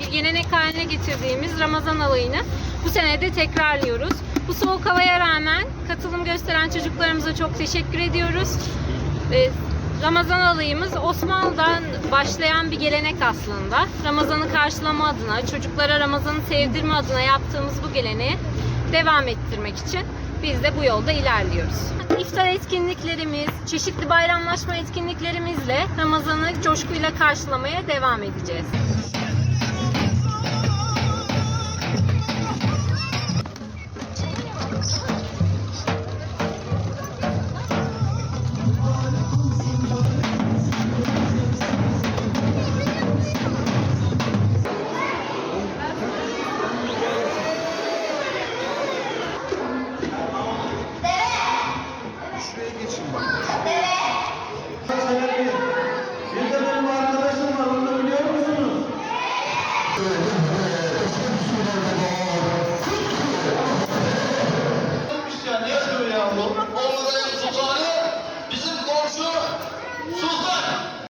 Bir gelenek haline getirdiğimiz Ramazan alayını bu sene de tekrarlıyoruz. Bu soğuk havaya rağmen katılım gösteren çocuklarımıza çok teşekkür ediyoruz. Ee, Ramazan alayımız Osmanlı'dan başlayan bir gelenek aslında. Ramazan'ı karşılama adına, çocuklara Ramazan'ı sevdirme adına yaptığımız bu geleneği devam ettirmek için biz de bu yolda ilerliyoruz. İftar etkinliklerimiz, çeşitli bayramlaşma etkinliklerimizle Ramazan'ı coşkuyla karşılamaya devam edeceğiz. için bak. Sebebi, bir de benim arkadaşım var, onu da biliyor musunuz? ya, ne yapıyor ya bu? Orada sultanı, bizim komşu Sultan.